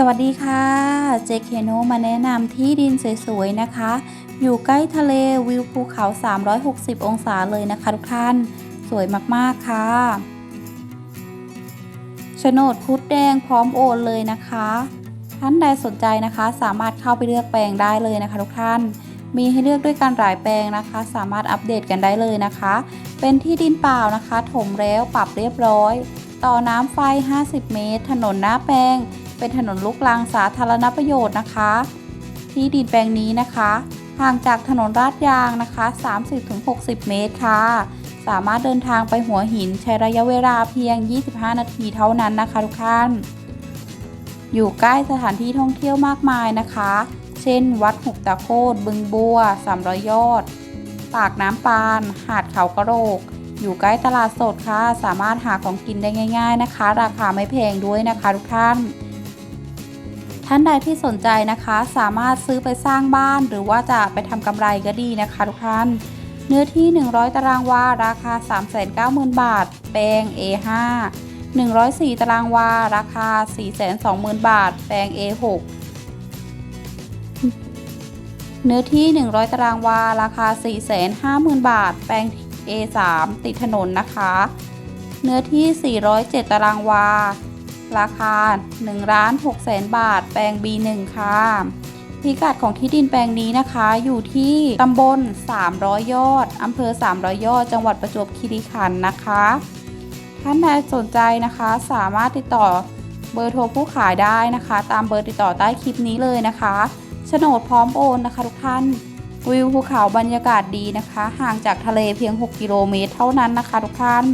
สวัสดีค่ะ เจเคโนมาแนะนำที่ดินสวยๆนะคะ อยู่ใกล้ทะเลวิวภูเขา 360 องศาเลยนะคะทุกท่าน สวยมากๆค่ะโฉนดพุดแดงพร้อมโอนเลยนะคะ ท่านใดสนใจนะคะ สามารถเข้าไปเลือกแปลงได้เลยนะคะทุกท่าน มีให้เลือกด้วยกันหลายแปลงนะคะ สามารถอัปเดตกันได้เลยนะคะ เป็นที่ดินเปล่านะคะ ถมแล้วปรับเรียบร้อย ต่อน้ำไฟ 50 เมตร ถนนหน้าแปลง เป็นถนนลูกรังสาธารณประโยชน์นะคะ ที่ดินแปลงนี้นะคะ ห่างจากถนนลาดยางนะคะ 30-60 เมตรค่ะ สามารถเดินทางไปหัวหินใช้ระยะเวลาเพียง 25 นาทีเท่านั้นนะคะทุกท่าน อยู่ใกล้สถานที่ท่องเที่ยวมากมายนะคะ เช่น วัดหุบตะโคดบึงบัว300ยอด ปากน้ำปาน หาดเขากระโรกอยู่ใกล้ตลาดสดค่ะ สามารถหาของกินได้ง่าย ๆนะคะ ราคาไม่แพงด้วยนะคะทุกท่าน ท่านใดที่สนใจนะคะ สามารถซื้อไปสร้างบ้าน หรือว่าจะไปทำกำไรก็ดีนะคะทุกท่าน เนื้อที่ 100 ตารางวา ราคา 390,000 บาท แปลง A5 104 ตารางวา ราคา 420,000 บาท แปลง A6 เนื้อที่ 100 ตารางวา ราคา 450,000 บาท แปลง A3 ติดถนนนะคะ เนื้อที่ 407 ตารางวา ราคา1ล้าน6แสนบาท แปลง B1 ค่ะพิกัดของที่ดินแปลงนี้นะคะ อยู่ที่ตำบล 300 ยอดอำเภอ 300 ยอด จังหวัดประจวบคีรีขันธ์นะคะ ท่านใดสนใจนะคะ สามารถติดต่อเบอร์โทรผู้ขายได้นะคะ ตามเบอร์ติดต่อใต้คลิปนี้เลยนะคะโฉนดพร้อมโอนนะคะทุกท่าน วิวภูเขาบรรยากาศดีนะคะ ห่างจากทะเลเพียง 6 กิโลเมตรเท่านั้นนะคะทุกท่าน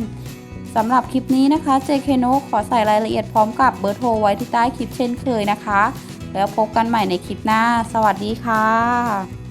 สำหรับคลิปนี้นะคะ JK n o ขอใส่รายละเอียดพร้อมกับเบอร์โทรไว้ที่ใต้คลิปเช่นเคยนะคะ แล้วพบกันใหม่ในคลิปหน้า สวัสดีค่ะ